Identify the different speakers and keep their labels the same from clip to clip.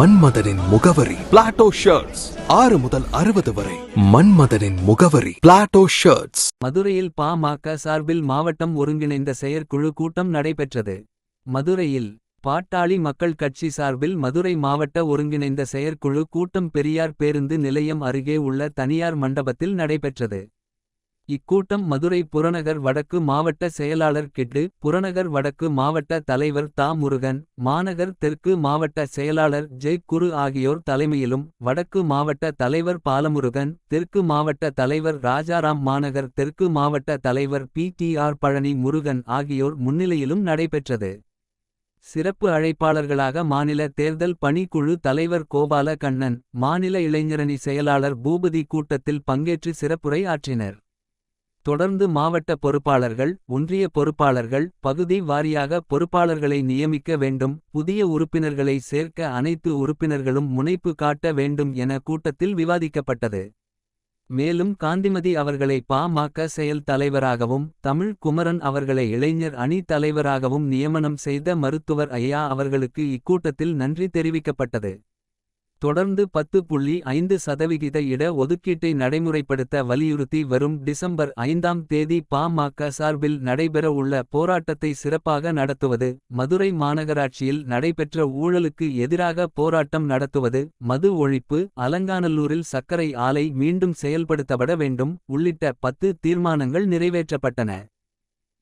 Speaker 1: மன்மதனின் முகவரி Plato shirts ஆறு முதல் அறுபது வரை மன்மதனின் முகவரி பிளாட்டோ ஷர்ட்ஸ்
Speaker 2: மதுரையில் பாமக சார்பில் மாவட்டம் ஒருங்கிணைந்த செயற்குழு கூட்டம் நடைபெற்றது. மதுரையில் பாட்டாளி மக்கள் கட்சி சார்பில் மதுரை மாவட்ட ஒருங்கிணைந்த செயற்குழு கூட்டம் பெரியார் பேருந்து நிலையம் அருகே உள்ள தனியார் மண்டபத்தில் நடைபெற்றது. இக்கூட்டம் மதுரை புறநகர் வடக்கு மாவட்ட செயலாளர் கிட்டு புறநகர் வடக்கு மாவட்ட தலைவர் தா. முருகன் மாநகர் தெற்கு மாவட்ட செயலாளர் ஜெய் குரு ஆகியோர் தலைமையிலும் வடக்கு மாவட்ட தலைவர் பாலமுருகன் தெற்கு மாவட்ட தலைவர் ராஜாராம் மாநகர் தெற்கு மாவட்ட தலைவர் P. D. R. Palani Murugan ஆகியோர் முன்னிலையிலும் நடைபெற்றது. சிறப்பு அழைப்பாளர்களாக மாநில தேர்தல் பணிக்குழு தலைவர் கோபால கண்ணன் மாநில இளைஞரணி செயலாளர் பூபதி கூட்டத்தில் பங்கேற்று சிறப்புரை ஆற்றினர். தொடர்ந்து மாவட்ட பொறுப்பாளர்கள் ஒன்றிய பொறுப்பாளர்கள் பகுதி வாரியாக பொறுப்பாளர்களை நியமிக்க வேண்டும் புதிய உறுப்பினர்களை சேர்க்க அனைத்து உறுப்பினர்களும் முனைப்பு காட்ட வேண்டும் என கூட்டத்தில் விவாதிக்கப்பட்டது. மேலும் காந்திமதி அவர்களை பாமக செயல் தலைவராகவும் தமிழ் குமரன் அவர்களை இளைஞர் அணி தலைவராகவும் நியமனம் செய்த மருத்துவர் ஐயா அவர்களுக்கு இக்கூட்டத்தில் நன்றி தெரிவிக்கப்பட்டது. தொடர்ந்து பத்து புள்ளி ஐந்து சதவிகித இட ஒதுக்கீட்டை நடைமுறைப்படுத்த வலியுறுத்தி வரும் டிசம்பர் ஐந்தாம் தேதி பாமக சார்பில் நடைபெற உள்ள போராட்டத்தை சிறப்பாக நடத்துவது மதுரை மாநகராட்சியில் நடைபெற்ற ஊழலுக்கு எதிராக போராட்டம் நடத்துவது மது ஒழிப்பு அலங்காநல்லூரில் சர்க்கரை ஆலை மீண்டும் செயல்படுத்தப்பட வேண்டும் உள்ளிட்ட பத்து தீர்மானங்கள் நிறைவேற்றப்பட்டன.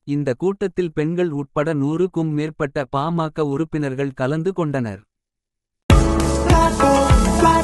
Speaker 2: இந்த கூட்டத்தில் பெண்கள் உட்பட நூறுக்கும் மேற்பட்ட பாமக உறுப்பினர்கள் கலந்து கொண்டனர்.